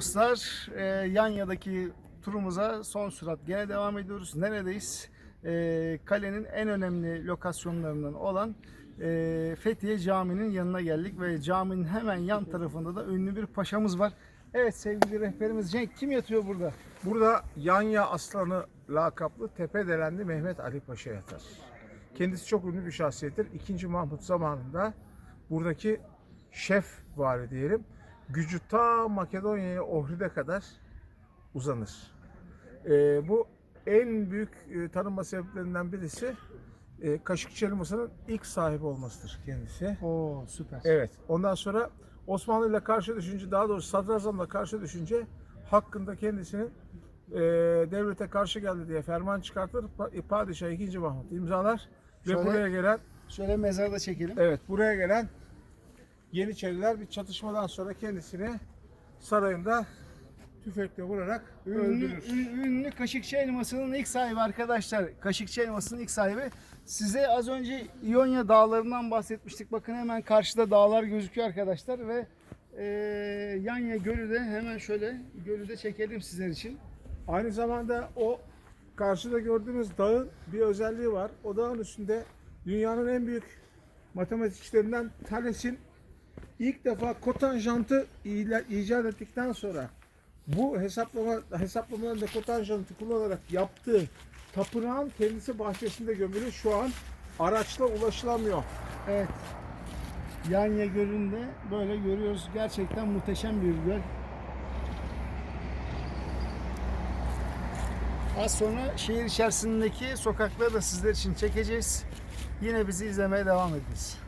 Dostlar e, Yanya'daki turumuza son sürat gene devam ediyoruz. Neredeyiz? E, kalenin en önemli lokasyonlarından olan e, Fethiye Camii'nin yanına geldik ve caminin hemen yan tarafında da ünlü bir paşamız var. Evet sevgili rehberimiz Cenk kim yatıyor burada? Burada Yanya Aslanı lakaplı Tepedelenli Mehmet Ali Paşa yatar. Kendisi çok ünlü bir şahsiyettir. İkinci Mahmut zamanında buradaki şef vari diyelim. Gücü ta Makedonya'ya Ohrid'e kadar uzanır. Ee, bu en büyük e, tanınma sebeplerinden birisi e, Kaşıkçı elmasının ilk sahibi olmasıdır kendisi. Oo süper. Evet. Ondan sonra Osmanlı ile karşı düşünce daha doğrusu Sadrazam'la karşı düşünce hakkında kendisinin e, devlete karşı geldi diye ferman çıkartır. Pa- Padişah 2. Mahmut imzalar ve Şöyle- buraya gelen Şöyle mezarda çekelim. evet buraya gelen Yeniçeriler bir çatışmadan sonra kendisini sarayında tüfekle vurarak Ünlü, öldürür. ün- ünlü Kaşıkçı elmasının ilk sahibi arkadaşlar. Kaşıkçı elmasının ilk sahibi. Size az önce İonya dağlarından bahsetmiştik. Bakın hemen karşıda dağlar gözüküyor arkadaşlar ve e, Yanya Gölü de hemen şöyle gölü de çekelim sizler için. Aynı zamanda o karşıda gördüğünüz dağın bir özelliği var. O dağın üstünde dünyanın en büyük matematikçilerinden Thales'in ilk defa kotanjantı icat ettikten sonra bu hesaplama hesaplamalarında kotanjantı kullanarak yaptığı tapınağın kendisi bahçesinde gömülü. Şu an araçla ulaşılamıyor. Evet. Yanya Gölü'nde böyle görüyoruz. Gerçekten muhteşem bir göl. Az sonra şehir içerisindeki sokakları da sizler için çekeceğiz. Yine bizi izlemeye devam ediniz.